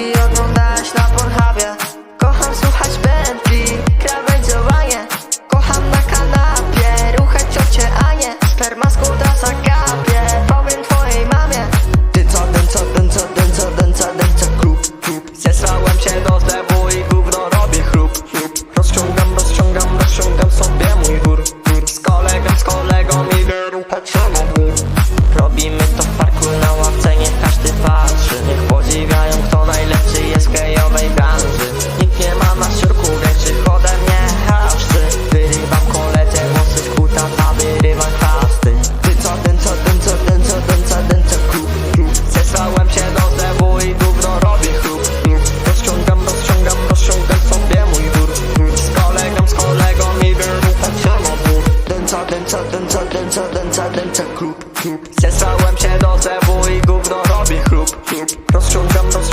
que chrup, chrup Zesrałem się do cebu i gówno robi chrup, chrup. Rozciągam nos